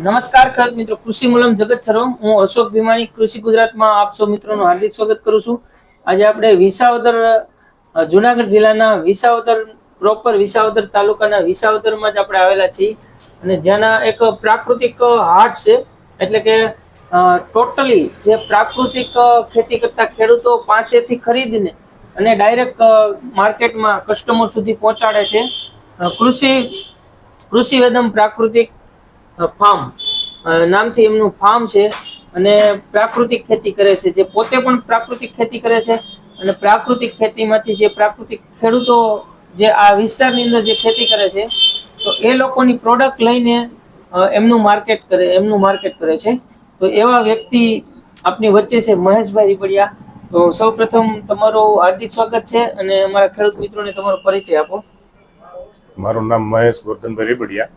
નમસ્કાર ખેડૂત મિત્રો, કૃષિ મૂલમ જગત સર્વમ. હું અશોક ભીમાણી, કૃષિ ગુજરાતમાં આપ સૌ મિત્રોનું હાર્દિક સ્વાગત કરું છું. આજે આપણે વિસાવદર જુનાગઢ જિલ્લાના વિસાવદર, પ્રોપર વિસાવદર તાલુકાના વિસાવદરમાં જ આપણે આવેલા છીએ. અને જ્યાંના એક પ્રાકૃતિક હાટ છે, એટલે કે ટોટલી જે પ્રાકૃતિક ખેતી કરતા ખેડૂતો પાસેથી ખરીદીને અને ડાયરેક્ટ માર્કેટમાં કસ્ટમર સુધી પહોંચાડે છે. કૃષિ કૃષિ વેદમ પ્રાકૃતિક ફાર્મ. નામથી એમનું ફાર્મ છે અને પ્રાકૃતિક ખેતી કરે છે. જે પોતે પણ પ્રાકૃતિક ખેતી કરે છે અને પ્રાકૃતિક ખેતીમાંથી જે પ્રાકૃતિક ખેડૂતો જે આ વિસ્તારની અંદર જે ખેતી કરે છે, તો એ લોકોની પ્રોડક્ટ લઈને એમનું માર્કેટ કરે, એમનું માર્કેટ કરે છે. તો એવા વ્યક્તિ આપની વચ્ચે છે મહેશભાઈ રીપડિયા. તો સૌપ્રથમ તમારું હાર્દિક સ્વાગત છે અને અમારા ખેડૂત મિત્રોને તમારો પરિચય આપો. મારું નામ મહેશ ગોરધનભાઈ રીપડિયા.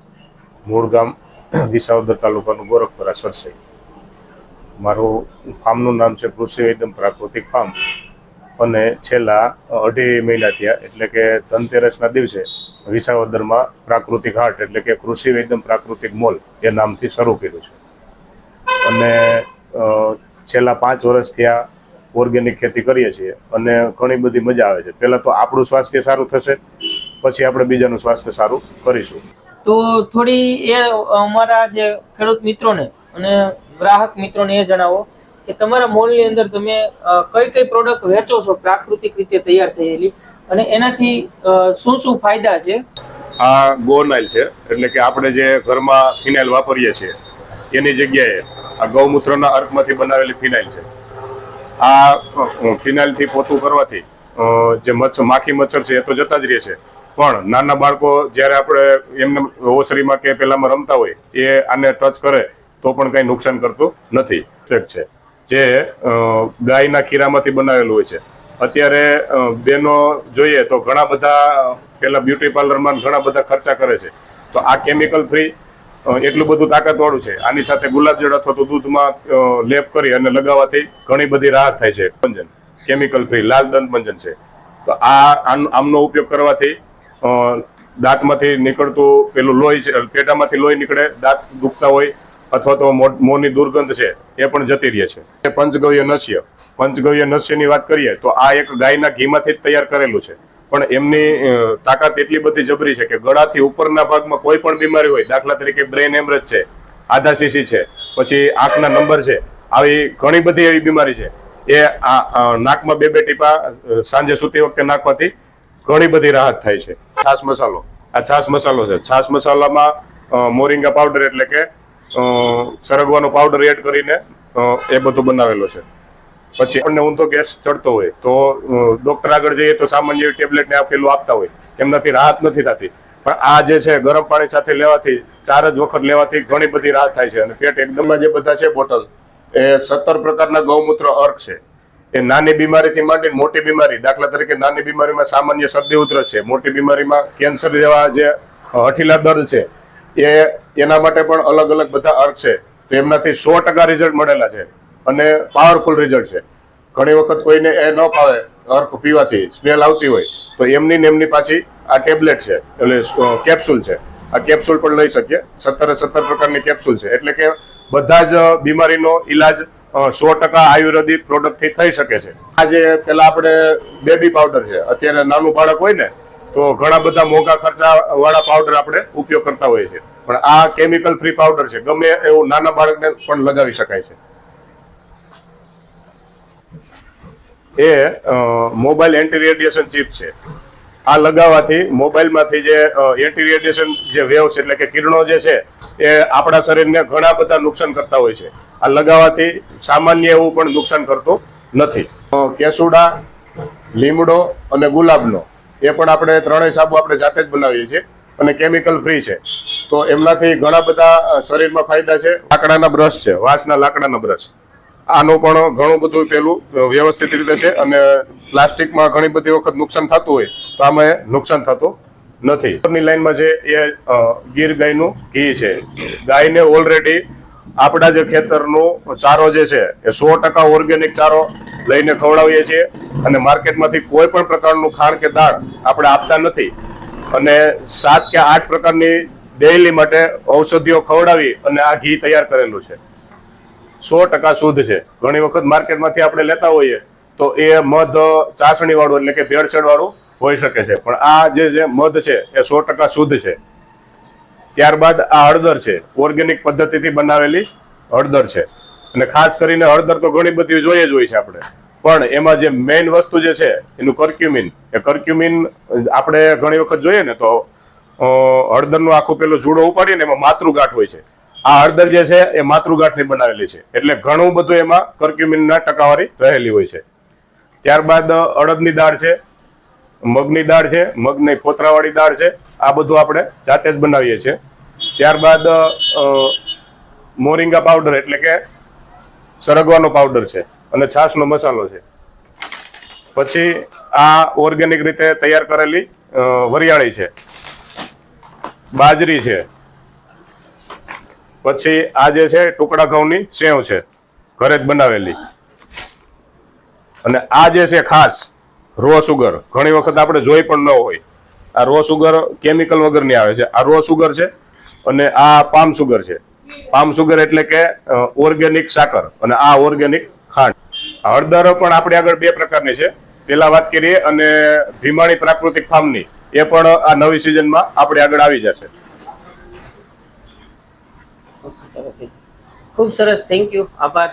મૂળ ગામ વિસાવદર તાલુકાનું ગોરખપરા સરસાઈ મારું ફાર્મનું નામ છે કૃષિ વેદમ પ્રાકૃતિક ફાર્મ. અને છેલ્લા અઢી મહિના થયા, એટલે કે ધનતેરસના દિવસે વિસાવદરમાં પ્રાકૃતિક હાટ, એટલે કે કૃષિ વેદમ પ્રાકૃતિક મોલ, એ નામથી શરૂ કર્યું છે. અને છેલ્લા પાંચ વર્ષથી આ ઓર્ગેનિક ખેતી કરીએ છીએ, અને ઘણી બધી મજા આવે છે. પહેલાં તો આપણું સ્વાસ્થ્ય સારું થશે, પછી આપણે બીજાનું સ્વાસ્થ્ય સારું કરીશું. તો થોડી એ અમારા જે ખેડૂત મિત્રોને અને ગ્રાહક મિત્રોને એ જણાવો કે તમારા મોલની અંદર તમે કઈ કઈ પ્રોડક્ટ વેચો છો પ્રાકૃતિક રીતે તૈયાર થયેલી અને એનાથી શું શું ફાયદા છે? આ ગોનાઇલ છે, એટલે કે આપણે જે ઘરમાં ફિનાઇલ વાપરીએ છીએ, એની જગ્યાએ આ ગૌમૂત્રના અર્કમાંથી બનાવેલી ફિનાઇલ છે. આ ફિનાઇલથી પોતું કરવાથી જે મચ્છર માખી મચ્છર છે એ તો જતા જ રહે છે. પણ નાના બાળકો જ્યારે આપણે એમને ઓસરીમાં કે પેલામાં રમતા હોય, એ આને ટચ કરે, તો પણ કંઈ નુકસાન કરતું નથી. છે. જે ગાયના ખીરામાંથી બનાવેલું હોય છે. અત્યારે બેનો જોઈએ તો ઘણા બધા પેલા બ્યુટી પાર્લરમાં ઘણા બધા ખર્ચા કરે છે. તો આ કેમિકલ ફ્રી એટલું બધું તાકાતવાળું છે. આની સાથે ગુલાબજળ અથવા તો દૂધમાં લેપ કરી અને લગાવવાથી ઘણી બધી રાહત થાય છે. મંજન કેમિકલ ફ્રી લાલ દંત મંજન છે. તો આ આમનો ઉપયોગ કરવાથી દાંતમાંથી નીકળતું પેલું લોહી છે, પેટામાંથી લોહી નીકળે, દાંત દુખતા હોય અથવા તો મોંની દુર્ગંધ છે, એ પણ જતી રહે છે. પંચગવ્ય નસ્ય, પંચગવ્ય નસ્યની વાત કરીએ તો આ એક ગાયના ઘીમાંથી જ તૈયાર કરેલું છે. પણ એમની તાકાત એટલી બધી જબરી છે કે ગળાથી ઉપરના ભાગમાં કોઈ પણ બીમારી હોય, દાખલા તરીકે બ્રેન એમરેજ છે, આધા સીસી છે, પછી આંખના નંબર છે, આવી ઘણી બધી એવી બીમારી છે. એ આ નાકમાં બે બે ટીપા સાંજે સૂતી વખતે નાખવાથી ઘણી બધી રાહત થાય છે. છાસ મસાલો. આ છાસ મસાલો છે. છાસ મસાલામાં મોરિંગા પાવડર એટલે કે સરગવાનો પાવડર એડ કરીને એ બધું બનાવેલો છે. પછી આપણને ઊંધો ગેસ ચડતો હોય તો ડોક્ટર આગળ જઈએ તો સામાન્ય ટેબ્લેટને આપેલું આપતા હોય. એમનાથી રાહત નથી થતી. પણ આ જે છે, ગરમ પાણી સાથે લેવાથી, ચાર જ વખત લેવાથી ઘણી બધી રાહત થાય છે. અને પેટ એકદમ જે બધા છે બોટલ એ સત્તર પ્રકારના ગૌમૂત્ર અર્ક છે. એ નાની બીમારીથી માંડીને મોટી બીમારી, દાખલા તરીકે નાની બીમારીમાં સામાન્ય શરદી ઉધરસ છે મોટી બીમારીમાં કેન્સર જેવા જે હઠીલા દર્દ છે, એ એના માટે પણ અલગ અલગ બધા અર્ક છે. તો એમનાથી સો ટકા રિઝલ્ટ મળેલા છે અને પાવરફુલ રિઝલ્ટ છે. ઘણી વખત કોઈને એ ન ફાવે, અર્ક પીવાથી સ્મેલ આવતી હોય, તો એમની ને એમની પાછી આ ટેબ્લેટ છે, એટલે કેપ્સ્યુલ છે. આ કેપ્સ્યુલ પણ લઈ શકીએ. સત્તરે સત્તર પ્રકારની કેપ્સ્યુલ છે. એટલે કે બધા જ બીમારીનો ઈલાજ સો ટકા આયુર્વેદિક પ્રોડક્ટથી થઈ શકે છે. આ જે પેલા આપણે બેબી પાવડર છે. અત્યારે નાનું બાળક હોય ને, તો ઘણા બધા મોંઘા ખર્ચા વાળા પાવડર આપણે ઉપયોગ કરતા હોઈએ છીએ. પણ આ કેમિકલ ફ્રી પાવડર છે. ગમે એવું નાના બાળકને પણ લગાવી શકાય છે. એ મોબાઈલ એન્ટી રેડિયેશન ચિપ છે. આ લગાવવાથી મોબાઈલમાંથી જે એન્ટી રેડિયેશન જે વેવ્સ એટલે કે કિરણો જે છે, એ આપણા શરીરને ઘણા બધા નુકસાન કરતા હોય છે. આ લગાવવાથી સામાન્ય એવું પણ નુકસાન કરતું નથી. કેસુડા, લીમડો અને ગુલાબનો, એ પણ આપણે ત્રણેય સાબુ આપણે જાતે જ બનાવીએ છીએ અને કેમિકલ ફ્રી છે. તો એમનાથી ઘણા બધા શરીરમાં ફાયદા છે. લાકડાના બ્રશ છે, વાંસના લાકડાના બ્રશ. આનું પણ ઘણું બધું પેલું વ્યવસ્થિત રીતે છે અને પ્લાસ્ટિકમાં ઘણી બધી વખત નુકસાન થતું હોય તો આમાં નુકસાન થતું નથી. ઉપરની લાઈનમાં જે એ ગીર ગાયનું ઘી છે, ગાયને ઓલરેડી આપણા જે ખેતરનું ચારો જે છે, એ સો ટકા ઓર્ગેનિક ચારો લઈને ખવડાવીએ છીએ અને માર્કેટમાંથી કોઈ પણ પ્રકારનું ખાણ કે દાળ આપણે આપતા નથી. અને સાત કે આઠ પ્રકારની ડેઇલી માટે ઔષધિઓ ખવડાવી અને આ ઘી તૈયાર કરેલું છે. સો ટકા શુદ્ધ છે. ઘણી વખત માર્કેટમાંથી આપણે લેતા હોઈએ તો એ મધ ચાસણી વાળું એટલે કે ભેળસેળ વાળું હોઈ શકે છે. પણ આ જે જે મધ છે, એ સો ટકા શુદ્ધ છે. ત્યારબાદ આ હળદર છે. ઓર્ગેનિક પદ્ધતિથી બનાવેલી હળદર છે. અને ખાસ કરીને હળદર તો ઘણી બધી જોઈએ જ હોય છે આપણે. પણ એમાં જે મેઇન વસ્તુ જે છે, એનું કર્ક્યુમિન એ કર્ક્યુમિન આપણે ઘણી વખત જોઈએ ને તો હળદરનું આખું પેલું જુડો ઉપાડીએ ને એમાં માતૃગાંઠ હોય છે. આ હળદર જે છે, એ માતૃગાંઠની બનાવેલી છે. એટલે ઘણું બધું એમાં કર્ક્યુમિનના ટકાવારી રહેલી હોય છે. ત્યારબાદ અડદની દાળ છે. મગની દાળ છે, મગની ફોતરાવાળી દાળ છે, આ બધું આપણે જાતે જ બનાવીએ છીએ. ત્યારબાદ મોરિંગા પાવડર એટલે કે સરગવાનો પાવડર છે અને છાશનો મસાલો છે. પછી આ ઓર્ગેનિક રીતે તૈયાર કરેલી વરિયાળી છે. બાજરી છે. પછી આ જે છે ટુકડા ઘઉંની સેવ છે, ઘરે જ બનાવેલી. અને આ જે છે ખાસ રો સુગર ઘણી વખત આપણે જોઈ પણ ન હોય. આ રો સુગર કેમિકલ વગરની આવે છે. આ રો સુગર છે અને આ પામ સુગર છે. પામ સુગર એટલે કે ઓર્ગેનિક સાકર અને આ ઓર્ગેનિક ખાંડ. હળદર પણ આપણે આગળ બે પ્રકારની છે. પેલા વાત કરીએ અને ભીમાણી પ્રાકૃતિક ફાર્મની એ પણ આ નવી સિઝનમાં આપણે આગળ આવી જશે. ખૂબ સરસ. થેન્ક યુ આભાર.